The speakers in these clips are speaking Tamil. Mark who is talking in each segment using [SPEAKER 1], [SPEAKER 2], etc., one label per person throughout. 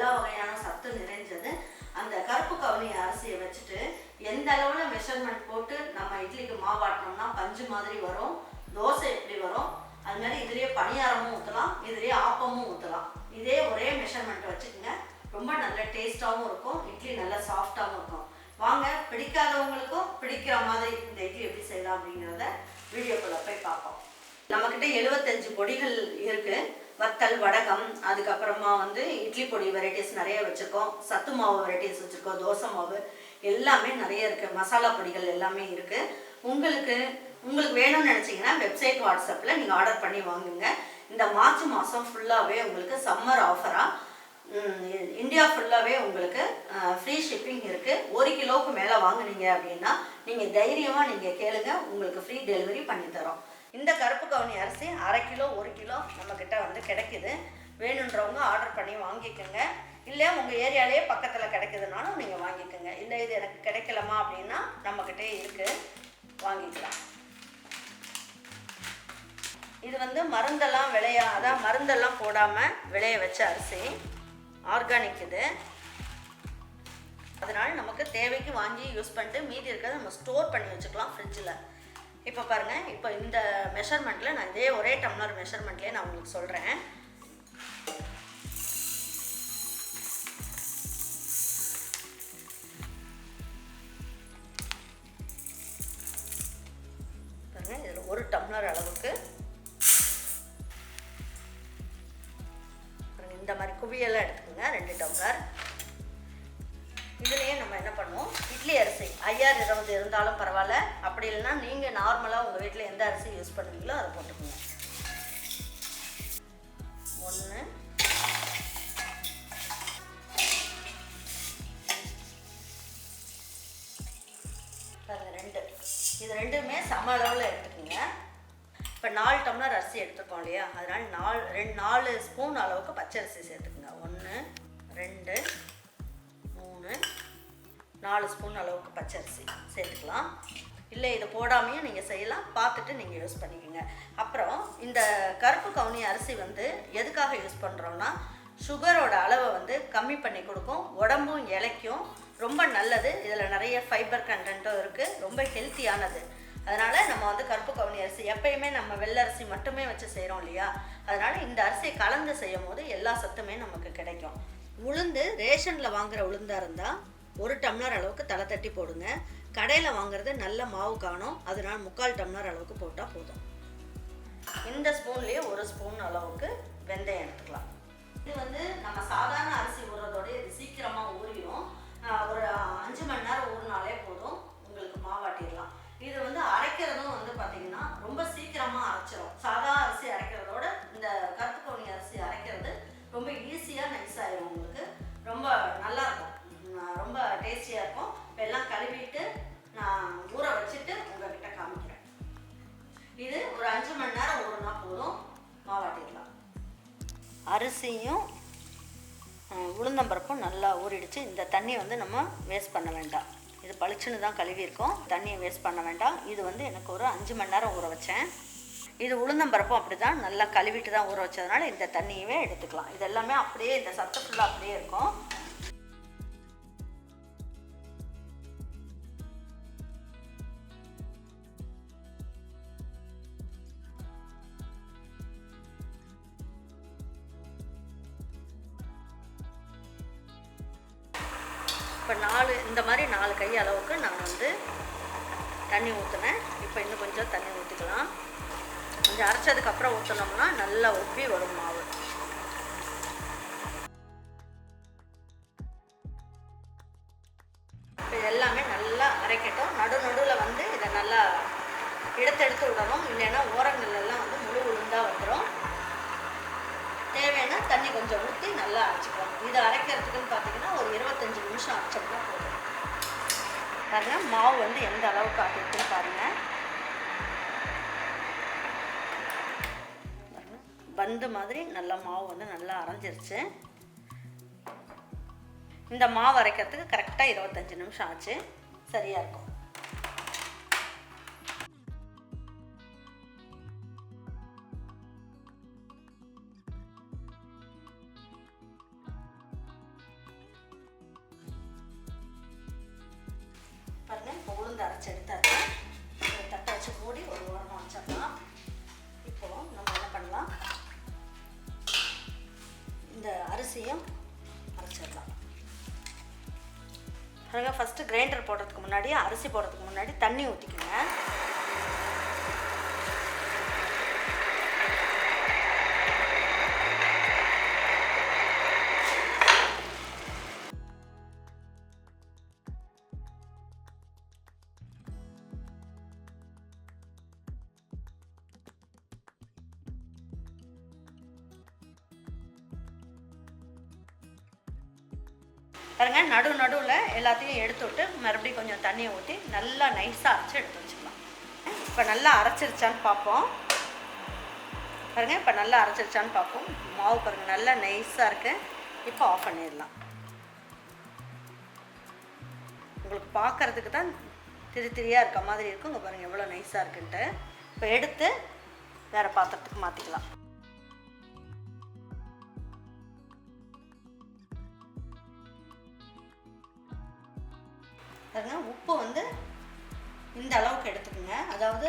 [SPEAKER 1] எல்லா வகையான சத்து நிறைஞ்சது. அந்த கருப்பு கவுனி அரிசியை வச்சுட்டு எந்த அளவில் மெஷர்மெண்ட் போட்டு நம்ம இட்லிக்கு மாவாட்டினோம்னா பஞ்சு மாதிரி வரும். தோசை எப்படி வரும்? அது மாதிரி இதுலேயே பணியாரமும் ஊற்றலாம் இதுலேயே ஆப்பமும் ஊற்றலாம் இதே ஒரே மெஷர்மெண்ட் வச்சுக்கோங்க. ரொம்ப நல்ல டேஸ்ட்டாகவும் இருக்கும். இட்லி நல்லா சாஃப்டாகவும் இருக்கும். வாங்க பிடிக்காதவங்களுக்கும் பிடிக்கிற மாதிரி இந்த இட்லி எப்படி செய்யலாம் அப்படிங்கிறத வீடியோக்குள்ள போய் பார்ப்போம். நம்மக்கிட்ட எழுபத்தஞ்சு பொடிகள் இருக்குது வத்தல் வடகம் அதுக்கப்புறமா வந்து இட்லி பொடி வெரைட்டிஸ் நிறைய வச்சுருக்கோம். சத்து மாவு வெரைட்டிஸ் வச்சுருக்கோம். தோசை மாவு எல்லாமே நிறைய இருக்குது மசாலா பொடிகள் எல்லாமே இருக்குது உங்களுக்கு உங்களுக்கு வேணும்னு நினச்சிங்கன்னா வெப்சைட் வாட்ஸ்அப்பில் நீங்கள் ஆர்டர் பண்ணி வாங்குங்க. இந்த மார்ச் மாதம் ஃபுல்லாகவே உங்களுக்கு சம்மர் ஆஃபராக இந்தியா ஃபுல்லாகவே உங்களுக்கு ஃப்ரீ ஷிப்பிங் இருக்குது ஒரு கிலோவுக்கு மேலே வாங்குனீங்க அப்படின்னா நீங்கள் தைரியமாக நீங்கள் கேளுங்க. உங்களுக்கு ஃப்ரீ டெலிவரி பண்ணித்தரோம் இந்த கருப்பு கவுனி அரிசி அரை கிலோ ஒரு கிலோ நம்மக்கிட்ட வந்து கிடைக்குது. வேணுன்றவங்க ஆர்டர் பண்ணி வாங்கிக்கோங்க. இல்லை உங்கள் ஏரியாலேயே பக்கத்தில் கிடைக்குதுனாலும் நீங்கள் வாங்கிக்கோங்க. இல்லை இது எனக்கு கிடைக்கலமா அப்படின்னா நம்மக்கிட்டே இருக்குது வாங்கிக்கலாம். இது வந்து மருந்தெல்லாம் விளையா அதான் மருந்தெல்லாம் போடாமல் விளைய வச்ச அரிசி. ஆர்கானிக் இது. அதனால் நமக்கு தேவைக்கு வாங்கி யூஸ் பண்ணிட்டு மீதி இருக்கிறத நம்ம ஸ்டோர் பண்ணி வச்சுக்கலாம் ஃப்ரிட்ஜில் இப்போ பாருங்கள் இப்போ இந்த மெஷர்மெண்ட்டில் நான் இதே ஒரே டம்ளர் மெஷர்மெண்ட்லேயே நான் உங்களுக்கு சொல்கிறேன் பாருங்க இதில் ஒரு டம்ளர் அளவுக்கு. இந்த மாதிரி குவியெல்லாம் எடுத்துக்கோங்க ரெண்டு டம்ளர் இதுலேயே நம்ம என்ன பண்ணுவோம்? இட்லி அரிசி. ஐயாறு இருபது இருந்தாலும் பரவாயில்ல. அப்படி இல்லைன்னா நீங்கள் நார்மலாக உங்கள் வீட்டில் எந்த அரிசி யூஸ் பண்ணுவீங்களோ அதை போட்டுக்கோங்க. ஒன்று ரெண்டு. இது ரெண்டுமே சம அளவில் எடுத்துக்கோங்க. இப்போ நாலு டம்ளர் அரிசி எடுத்துருக்கோம் இல்லையா? அதனால் நாலு ரெண்டு நாலு ஸ்பூன் அளவுக்கு பச்சை அரிசி சேர்த்துக்குங்க. ஒன்று ரெண்டு. மூணு நாலு ஸ்பூன் அளவுக்கு பச்சரிசி சேர்த்துக்கலாம். இல்லை இதை போடாமையும் நீங்கள் செய்யலாம். பார்த்துட்டு நீங்கள் யூஸ் பண்ணிக்கோங்க. அப்புறம் இந்த கருப்பு கவுனி அரிசி வந்து எதுக்காக யூஸ் பண்ணுறோன்னா சுகரோட அளவை வந்து கம்மி பண்ணி கொடுக்கும். உடம்பும் இலைக்கும் ரொம்ப நல்லது. இதில் நிறைய ஃபைபர் கண்டென்ட்டும் இருக்குது ரொம்ப ஹெல்த்தியானது அதனால் நம்ம வந்து கருப்பு கவுனி அரிசி எப்பயுமே நம்ம வெள்ளரிசி மட்டுமே வச்சு செய்கிறோம் இல்லையா? அதனால் இந்த அரிசியை கலந்து செய்யும் போது எல்லா சத்துமே நமக்கு கிடைக்கும். உளுந்து ரேஷனில் வாங்குற உளுந்தாக இருந்தால் ஒரு டம்ளர் அளவுக்கு தலை தட்டி போடுங்க. கடையில் வாங்குறது நல்ல மாவு காணும். அதனால முக்கால் டம்ளர் அளவுக்கு போட்டால் போதும். இந்த ஸ்பூன்லேயே ஒரு ஸ்பூன் அளவுக்கு வெந்தயம் எடுத்துக்கலாம். இது வந்து நம்ம சாதாரண அரிசி ஊறுறதோட இது சீக்கிரம் அரிசியும் உளுந்தம்பருப்பும் நல்லா ஊறிடுச்சு. இந்த தண்ணியை வந்து நம்ம வேஸ்ட் பண்ண வேண்டாம். இது பளிச்சுன்னு தான் கழுவியிருக்கோம். தண்ணியை வேஸ்ட் பண்ண வேண்டாம். இது வந்து எனக்கு ஒரு அஞ்சு மணி நேரம் ஊற வச்சேன். இது உளுந்தம்பருப்பும் அப்படி தான் நல்லா கழுவிட்டு தான் ஊற வச்சதுனால இந்த தண்ணியவே எடுத்துக்கலாம். இது எல்லாமே அப்படியே இந்த சத்து ஃபுல்லாக அப்படியே இருக்கும். இப்போ நாலு இந்த மாதிரி நாலு கை அளவுக்கு நான் வந்து தண்ணி ஊற்றினேன் இப்போ இன்னும் கொஞ்சம் தண்ணி ஊற்றிக்கலாம் கொஞ்சம் அரைச்சதுக்கப்புறம் ஊற்றினோம்னா நல்லா உப்பி வரும் மாவு. இப்போ இது எல்லாமே நல்லா அரைக்கட்டும். நடு நடுவில் வந்து இதை நல்லா எடுத்து எடுத்து விடணும். இல்லைன்னா ஓரங்கள்லாம் வந்து முழு உளுந்தாக வந்துடும் தேவையான தண்ணி கொஞ்சம் ஊற்றி நல்லா அரைச்சிக்கலாம். இதை அரைக்கிறதுக்குன்னு பார்த்தீங்கன்னா ஒரு இருபத்தஞ்சி நிமிஷம் அரைச்சோம்னா போதும். பாருங்க மாவு வந்து எந்த அளவுக்கு ஆட்டிருக்குன்னு பாருங்க. பந்து மாதிரி நல்லா மாவு வந்து நல்லா அரைஞ்சிருச்சு. இந்த மாவு அரைக்கிறதுக்கு கரெக்டாக இருபத்தஞ்சி நிமிஷம் ஆச்சு. சரியாக இருக்கும். அரிசியும் அரைச்சிடலாம். பாருங்கள் ஃபஸ்ட்டு கிரைண்டர் போடுறதுக்கு முன்னாடி அரிசி போடுறதுக்கு முன்னாடி தண்ணி ஊற்றிக்கோங்க பாருங்கள் நடு நடுவில் எல்லாத்தையும் எடுத்து விட்டு மறுபடியும் கொஞ்சம் தண்ணியை ஊற்றி நல்லா நைஸாக அரைச்சி எடுத்து வச்சுக்கலாம் இப்போ நல்லா அரைச்சிருச்சான்னு பார்ப்போம். பாருங்கள் இப்போ நல்லா அரைச்சிருச்சான்னு பார்ப்போம். மாவு பாருங்கள் நல்லா நைஸாக இருக்குது இப்போ ஆஃப் பண்ணிடலாம். உங்களுக்கு பார்க்கறதுக்கு தான் திரி திரியாக இருக்க மாதிரி இருக்கும் இங்கே பாருங்கள் எவ்வளோ நைஸாக இருக்குன்ட்டு. இப்போ எடுத்து வேறு பாத்திரத்துக்கு மாற்றிக்கலாம்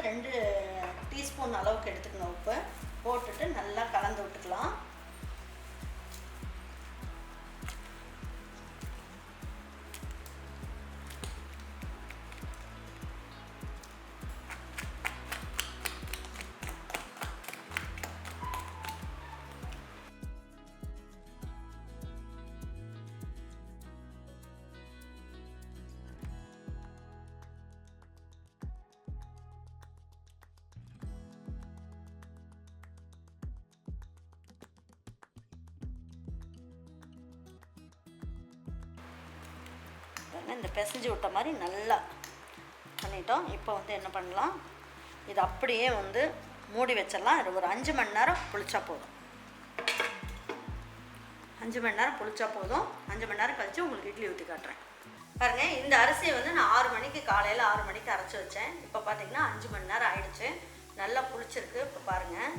[SPEAKER 1] ரெண்டு டீஸ்பூன் அளவுக்கு எடுத்துக்கணும் உப்பு. போட்டுட்டு பாருங்கள் இந்த பிசைஞ்சு விட்ட மாதிரி நல்லா பண்ணிட்டோம். இப்போ வந்து என்ன பண்ணலாம்? இது அப்படியே வந்து மூடி வச்சிடலாம். இது ஒரு அஞ்சு மணி நேரம் புளிச்சா போதும். அஞ்சு மணி நேரம் புளிச்சா போதும். அஞ்சு மணி நேரம் கழித்து உங்களுக்கு இட்லி ஊற்றி காட்டுறேன். பாருங்கள் இந்த அரிசியை வந்து நான் ஆறு மணிக்கு காலையில் ஆறு மணிக்கு அரைச்சி வச்சேன். இப்போ பார்த்தீங்கன்னா அஞ்சு மணி நேரம் ஆயிடுச்சு. நல்லா புளிச்சிருக்கு. இப்போ பாருங்கள்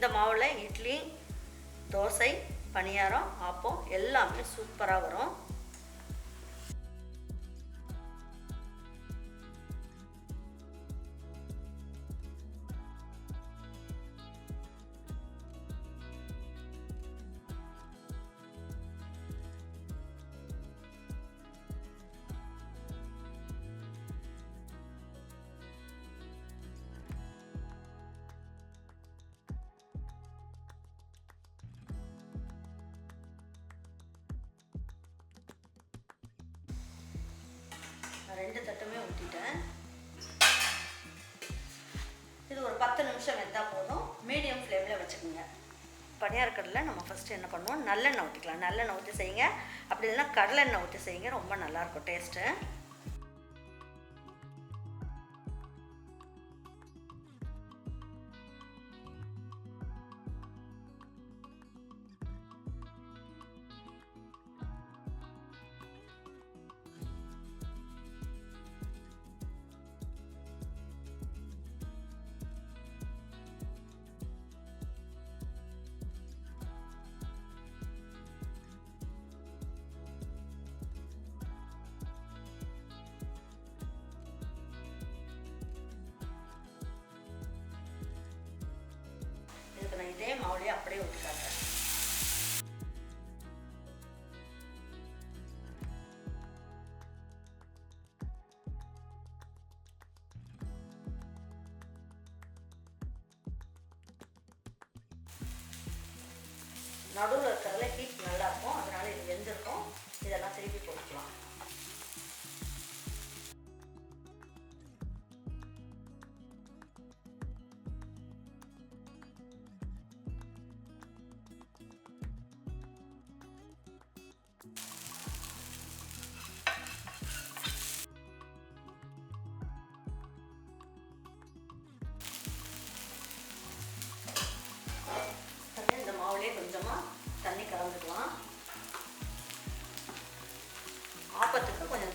[SPEAKER 1] இந்த மாவில் இட்லி தோசை பணியாரம் ஆப்பம் எல்லாமே சூப்பராக வரும். ரெண்டு தட்டுமே ஊற்றிட்டேன் இது ஒரு பத்து நிமிஷம் வெந்தால் போதும். மீடியம் ஃப்ளேமில் வச்சுக்கோங்க. பணியாரக்கடலை நம்ம ஃபஸ்ட்டு என்ன பண்ணுவோம்? நல்லெண்ணெய் ஊற்றிக்கலாம் நல்லெண்ணெய் ஊற்றி செய்யுங்க. அப்படி இல்லைன்னா கடலெண்ணெய் ஊற்றி செய்யுங்க. ரொம்ப நல்லாயிருக்கும் டேஸ்ட்டு. இதே மாவுலையே அப்படியே ஊற்றி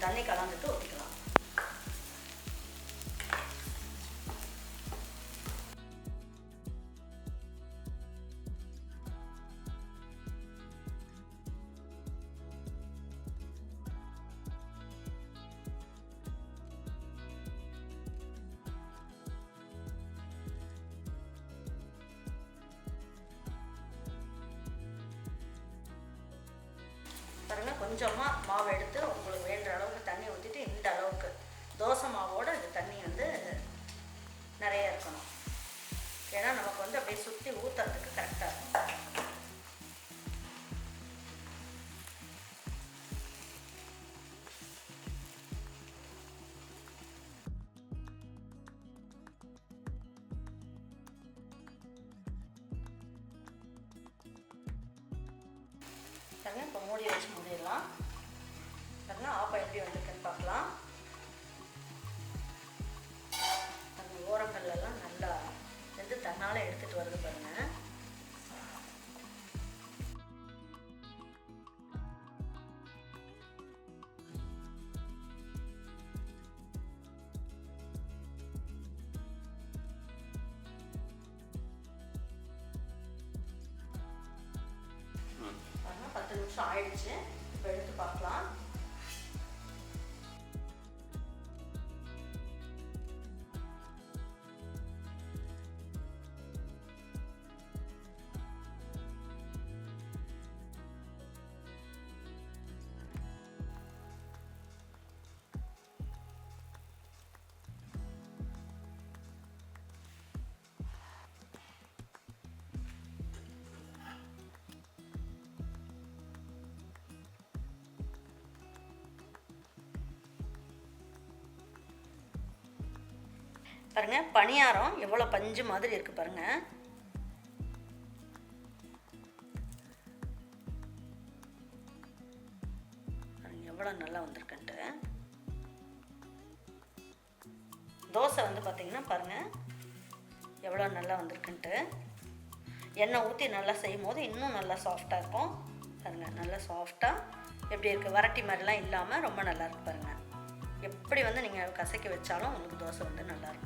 [SPEAKER 1] தண்ணி கலந்துட்டு ஊற்றிக்கலாம் பாருங்கள் கொஞ்சமாக மாவு எடுத்து உங்களுக்கு வேண்ட அளவு தோசை மாவோட இது தண்ணி வந்து நிறைய இருக்கணும். ஏன்னா நமக்கு வந்து அப்படியே சுற்றி ஊற்றுறதுக்கு கரெக்டாக இருக்கும். பாருங்க இப்போ மூடி வச்சு மூடிடலாம். பாருங்க ஆப்பம் எப்படி வந்திருக்குன்னு பார்க்கலாம். ஓரங்கள்லாம் நல்லா வந்து தன்னால் எடுத்துட்டு வருது பாருங்க. பாருங்க பத்து நிமிஷம் ஆயிடுச்சு. இப்போ எடுத்து பார்க்கலாம். பாருங்க பணியாரம் எவ்வளோ பஞ்சு மாதிரி இருக்கு பாருங்க. எவ்வளோ நல்லா வந்திருக்குன்ட்டு. தோசை வந்து பார்த்தீங்கன்னா பாருங்க எவ்வளோ நல்லா வந்திருக்குன்ட்டு. எண்ணெய் ஊற்றி நல்லா செய்யும் போது இன்னும் நல்லா சாஃப்டாக இருக்கும். பாருங்க நல்லா சாஃப்டாக எப்படி இருக்குது வரட்டி மாதிரிலாம் இல்லாமல் ரொம்ப நல்லா இருக்கு பாருங்க. எப்படி வந்து நீங்கள் கசக்கி வச்சாலும் உங்களுக்கு தோசை வந்து நல்லாயிருக்கும்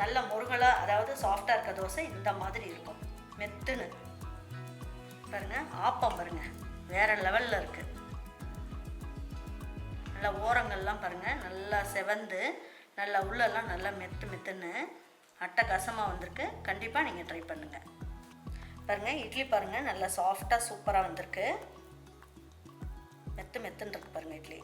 [SPEAKER 1] நல்ல முருகலாக அதாவது சாஃப்டாக இருக்க தோசை இந்த மாதிரி இருக்கும். மெத்துன்னு. பாருங்க ஆப்பம் பாருங்க. வேற லெவலில் இருக்குது நல்லா ஓரங்கள்லாம் பாருங்க நல்லா செவந்து நல்லா உள்ளெல்லாம் நல்லா மெத்து மெத்துன்னு அட்டகாசமாக வந்திருக்கு. கண்டிப்பாக நீங்கள் ட்ரை பண்ணுங்கள் பாருங்கள் இட்லி பாருங்கள் நல்லா சாஃப்டாக சூப்பராக வந்திருக்கு. மெத்து மெத்துன்னு இருக்கு பாருங்கள் இட்லி.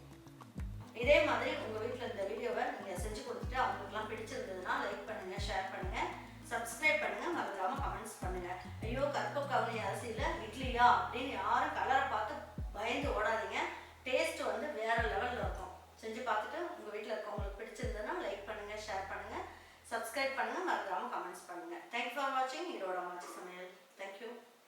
[SPEAKER 1] இதே மாதிரி உங்கள் வீட்டில் இந்த வீடியோவை நீங்கள் செஞ்சு கொடுத்துட்டு அவங்களுக்குலாம் பிடிச்சிருந்ததுன்னா லைக் பண்ணுங்கள் ஷேர் பண்ணுங்கள் சப்ஸ்கிரைப் பண்ணுங்கள் மறக்காமல் கமெண்ட்ஸ் பண்ணுங்கள் ஐயோ கற்ப கவனி அரிசியில் இட்லியா அப்படின்னு யாரும் கலரை பார்த்து பயந்து ஓடாதீங்க. டேஸ்ட் வந்து வேறு லெவலில் இருக்கும். செஞ்சு பார்த்துட்டு உங்கள் வீட்டில் இருக்கவங்களுக்கு பிடிச்சிருந்ததுன்னா லைக் பண்ணுங்கள் ஷேர் பண்ணுங்கள் சப்ஸ்கிரைப் பண்ணுங்கள் மறக்காமல் கமெண்ட்ஸ் பண்ணுங்கள் தேங்க்ஸ் ஃபார் வாட்சிங் இதோட மாச்சி சமையல். தேங்க்யூ